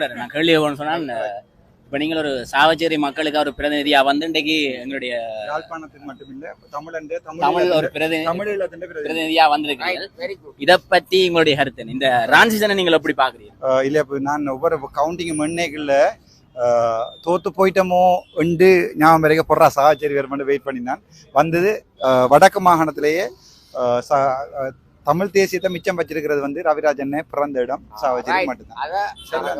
Cawdor நான் கேள்வி ஒன்று சொன்னால் இப்போ நீங்கள் ஒரு சாவச்சேரி மக்களுக்கு ஒரு பிரதிநிதியா வந்து இன்றைக்கு எங்களுடைய யாழ்ப்பாணத்துக்கு மட்டுமில்ல தமிழண்டு தமிழ் ஒரு பிரதி தமிழீழத்தின் பிரதி பிரதிநிதியா வந்திருக்கீங்க இதை பத்தி உங்களுடைய கருத்து? இந்த டிரான்சிஷனை நீங்கள் எப்படி பாக்குறீங்க ஆஹ் இல்ல இப்ப நான் ஒவ்வொரு கவுண்டிங் மண்ணைகள்ல தோத்து போயிட்டோமோ உண்டு ஞாபகம் வரைக்கும் போடுறா சாகச்சேரி வேறு வெயிட் பண்ணினான் வந்தது ஆஹ் வடக்கு மாகாணத்திலேயே ஆஹ் சா- ஆஹ் தமிழ் தேசியத்தை மிச்சம் வச்சிருக்கிறது வந்து ரவிராஜன் பிறந்த இடம். மட்டும்தான்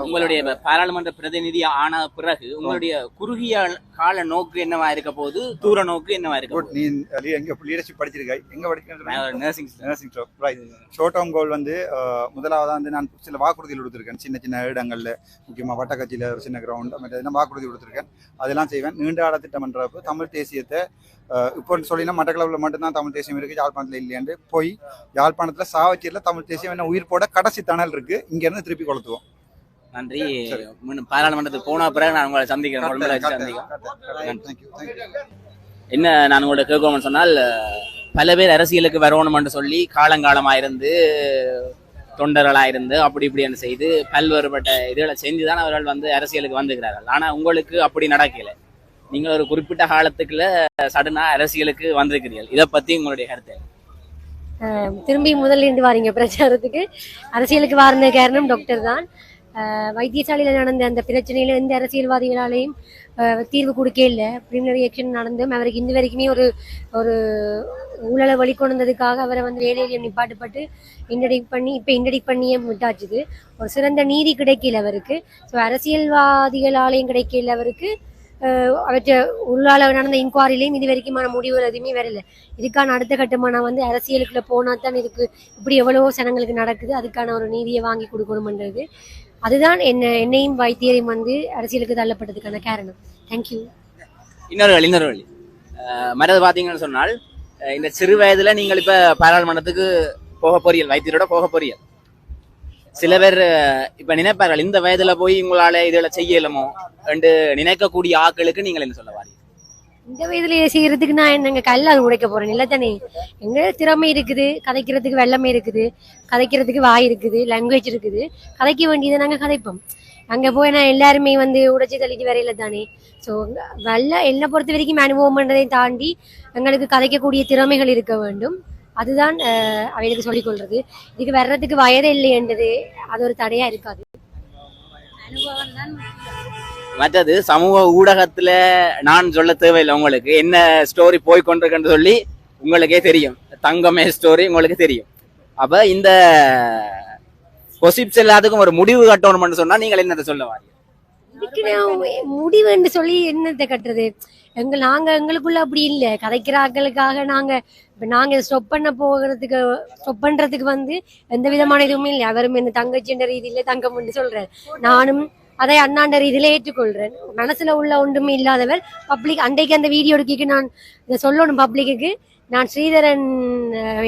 உங்களுடைய பாராளுமன்ற பிரதிநிதி ஆன பிறகு உங்களுடைய குறுகிய கால நோக்கு என்னவா இருக்க போது தூர நோக்கு என்னவா இருக்க. நீ எங்க லீடர்ஷிப் படிச்சிருக்காய்? எங்க படிக்கிறது nursing nursing short term goal வந்து அஹ், முதலாவதா வந்து நான் சில வாக்குறுதிகள் கொடுத்துருக்கேன். சின்ன சின்ன இடங்கள்ல முக்கியமா வட்டக்கட்சியில ஒரு சின்ன கிரவுண்ட் மற்ற வாக்குறுதி கொடுத்துருக்கேன். அதெல்லாம் செய்வேன். நீண்ட கால திட்டம்ன்றப்ப தமிழ் தேசியத்தை இப்போ சொல்லினா மட்டக்களவில் மட்டும்தான் தமிழ் தேசியம் இருக்கு யாழ்ப்பாணத்தில் இல்லையாண்டு போய் யாழ்ப்பாணத்துல சாவச்சேரியில் தமிழ் தேசியம் உயிர் போட கடைசி தணல் இருக்கு. இங்க இருந்து திருப்பி கொளுத்துவோம். நன்றி. பாராளுமன்றத்துக்கு போன பிறகு நான் உங்களை சந்திக்கிறேன். என்ன நான் உங்களோட கேட்கணும்னு சொன்னால் பல பேர் அரசியலுக்கு வரணும்னு சொல்லி காலங்காலமா இருந்து தொண்டர்களா இருந்து அப்படி இப்படின்னு செய்து பல்வேறுபட்ட இதுகளை செஞ்சு தான் அவர்கள் வந்து அரசியலுக்கு வந்துக்கிறார்கள் ஆனா உங்களுக்கு அப்படி நடக்கல. நீங்கள் ஒரு குறிப்பிட்ட காலத்துக்குள்ள சடனா அரசியலுக்கு வந்திருக்கிறீர்கள். இதை பத்தி உங்களுடைய கருத்து திரும்பி முதல்ல இருந்து வாரீங்க பிரச்சாரத்துக்கு. அரசியலுக்கு வாரின காரணம் டாக்டர் தான். வைத்தியசாலையில் நடந்த அந்த பிரச்சனையில எந்த அரசியல்வாதிகளாலையும் தீர்வு கொடுக்கே இல்லை. பிரிமினரி ஆக்ஷன் நடந்தும் அவருக்கு இந்த வரைக்குமே ஒரு ஒரு ஊழலை வழிகொண்டதுக்காக அவரை வந்து வேலையில நிப்பாட்டுப்பட்டு இன்டடிக் பண்ணி இப்போ இன்டடிக் பண்ணியே விட்டாச்சுது. ஒரு சிறந்த நீதி கிடைக்கல அவருக்கு. ஸோ அரசியல்வாதிகளாலையும் கிடைக்கல அவருக்கு. அவற்றை உள்ளால நடந்த இன்குவாரிலையும் இது வரைக்குமான முடிவுகள் எதுவுமே வரல. இதுக்கான அடுத்த கட்டமாக நான் வந்து அரசியலுக்குள்ளே போனால் தான் இதுக்கு இப்படி எவ்வளவோ சனங்களுக்கு நடக்குது. அதுக்கான ஒரு நீதியை வாங்கி கொடுக்கணுமன்றது. அதுதான் என்ன என்னையும் வைத்தியரையும் வந்து அரசியலுக்கு தள்ளப்பட்டதுக்கான காரணம். தேங்க்யூ இன்னொரு வழி இன்னொரு வழி. மற்றது சொன்னால் இந்த சிறு வயதுல நீங்கள் இப்போ பாராளுமன்றத்துக்கு போக போறீர்கள் வைத்தியரோட போக போறீர்கள். சில பேர் இப்ப நினைப்பார்கள் இந்த வயதுல போய் உங்களால இதுல செய்யலுமோ? என்று நினைக்கக்கூடிய ஆட்களுக்கு நீங்கள் என்ன சொல்ல இந்த வயதுல செய்யறதுக்கு நான் என்னங்க கல்லாது உடைக்க போறேன். இல்லை தானே எங்க திறமை இருக்குது கதைக்கிறதுக்கு வெள்ளமை இருக்குது கதைக்கிறதுக்கு வாய் இருக்குது லாங்குவேஜ் இருக்குது. கதைக்க வேண்டியதை நாங்க கதைப்போம். அங்க போய் நான் எல்லாருமே வந்து உடைச்சு தள்ளிட்டு வரையில தானே. ஸோ நல்ல என்னை பொறுத்த வரைக்கும் அனுபவம் பண்றதை தாண்டி எங்களுக்கு கதைக்கக்கூடிய திறமைகள் இருக்க வேண்டும். அதுதான் அவைகளுக்கு சொல்லிக் கொள்றது. இதுக்கு வர்றதுக்கு வயதே இல்லை என்றது அது ஒரு தடையா இருக்காது. மற்றது சமூக ஊடகத்துல நான் சொல்ல தேவையில்லை உங்களுக்கு. என்ன ஸ்டோரி போய் கொண்டிருக்குன்னு சொல்லி உங்களுக்கே தெரியும். தங்கமே ஸ்டோரி உங்களுக்கு தெரியும். அப்ப இந்த கொசிப்ஸ் எல்லாத்துக்கும் ஒரு முடிவு கட்டணும்னு சொன்னா நீங்கள் என்னத்தை சொல்ல வாரீங்க? முடிவுன்னு சொல்லி என்னத்தை கட்டுறது? எங்க நாங்க எங்களுக்குள்ள அப்படி இல்ல. கதைக்கிற ஆட்களுக்காக நாங்க இப்ப நாங்க ஸ்டொப் பண்ண போகிறதுக்கு ஸ்டொப் பண்றதுக்கு வந்து எந்த விதமான இதுவுமே இல்லை. அவரும் என்ன தங்கச்சின்ற ரீதியில தங்கம்னு சொல்றாரு. நானும் அதை அண்ணாண்ட ரீதியில ஏற்றுக்கொள்றேன். மனசுல உள்ள ஒன்றுமே இல்லாதவர் பப்ளிக் அன்றைக்கு அந்த வீடியோ எடுக்கிக்கு நான் இதை சொல்லணும் பப்ளிக்கு நான் ஸ்ரீதரன்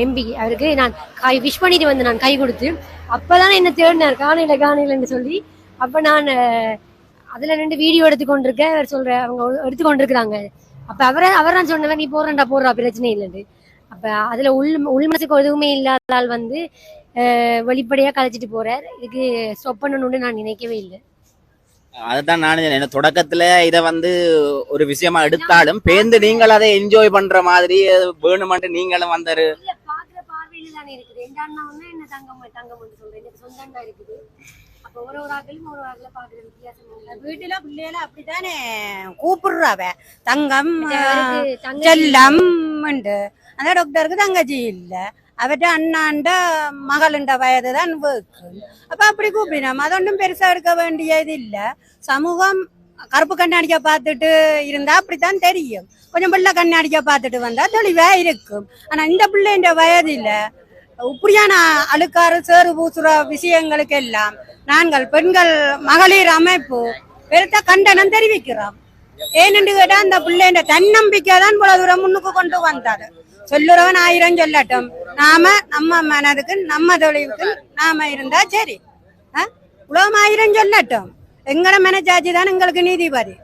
எம்பி அவருக்கு நான் கை விஷ் பண்ணிட்டு வந்து நான் கை கொடுத்து அப்பதான் என்ன தேடினார்? காணையில காணையிலன்னு சொல்லி அப்ப நான் அதுல ரெண்டு வீடியோ எடுத்து கொண்டிருக்க அவர் சொல்ற அவங்க எடுத்து கொண்டிருக்கிறாங்க அப்ப அவரை அவர் நான் சொன்னவன் நீ போறேன்டா போடுறா பிரச்சனை இல்லைன்னு அப்ப அதுல உள் உள் மனசுக்கு எதுவுமே இல்லாத ஆள் வந்து வெளிப்படையா கதைச்சிட்டு போறார். இதுக்கு ஸ்டாப் பண்ணணும்னு நான் நினைக்கவே இல்லை. அதுதான் நான் என்ன தொடக்கத்துல இத வந்து ஒரு விஷயமா எடுத்தாலும் பேந்து நீங்கள் அதை என்ஜாய் பண்ற மாதிரி வேணுமென்று நீங்களும் வந்தாரு. இல்ல தானே இருக்குது. எங்க அண்ணா வந்து என்ன தங்கம் தங்கம் சொல்றேன் எனக்கு சொந்த அண்ணா இருக்குது. அப்ப ஒரு ஒரு ஆக்களும் ஒரு ஆக்கள பாக்குற வித்தியாசம் இல்லை. வீட்டுல பிள்ளைகள அப்படித்தானே? கூப்பிடுறாவ தங்கம் அவருக்கு தங்கச்சி செல்லம் உண்டு. அந்த டாக்டருக்கு தங்கச்சி இல்ல. அவட்ட அண்ணாண்ட மகளுண்ட வயது தான் வேக்கு அப்ப அப்படி கூப்பிடினோம் அது ஒன்றும் பெருசா எடுக்க வேண்டியது இல்ல. சமூகம் கருப்பு கண்ணாடிக்க பார்த்துட்டு இருந்தா அப்படித்தான் தெரியும். கொஞ்சம் பிள்ளை கண்ணாடிக்க பார்த்துட்டு வந்தா தெளிவா இருக்கும். ஆனா இந்த பிள்ளைன்ற வயதுல இப்படியான அழுக்காறு சேறு பூசுற விஷயங்களுக்கு எல்லாம் நாங்கள் பெண்கள் மகளிர் அமைப்பு பெருத்த கண்டனம் தெரிவிக்கிறோம். ஏனென்று கேட்டால் அந்த பிள்ளைன்ற தன்னம்பிக்கை தான் இவ்வளவு தூரம் முன்னுக்கு கொண்டு வந்தாரு சொல்லுறவன் ஆயிரம் சொல்லட்டும். நாம நம்ம மனதுக்கு நம்ம தொழிலுக்கு நாம இருந்தா சரி. ஆ? உலகம் ஆயிரம் சொல்லட்டும். எங்கட மனச்சாட்சி தான் எங்களுக்கு நீதிபதி.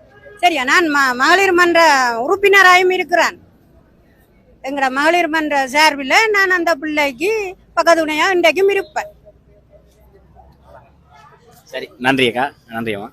சரியா? நான் ம மகளிர் மன்ற உறுப்பினராயும் இருக்கிறான். எங்கட மகளிர் மன்ற சார்பில் நான் அந்த பிள்ளைக்கு பக்கத்துணையா இன்றைக்கும் இருப்பேன். சரி நன்றி அக்கா. நன்றி அம்மா.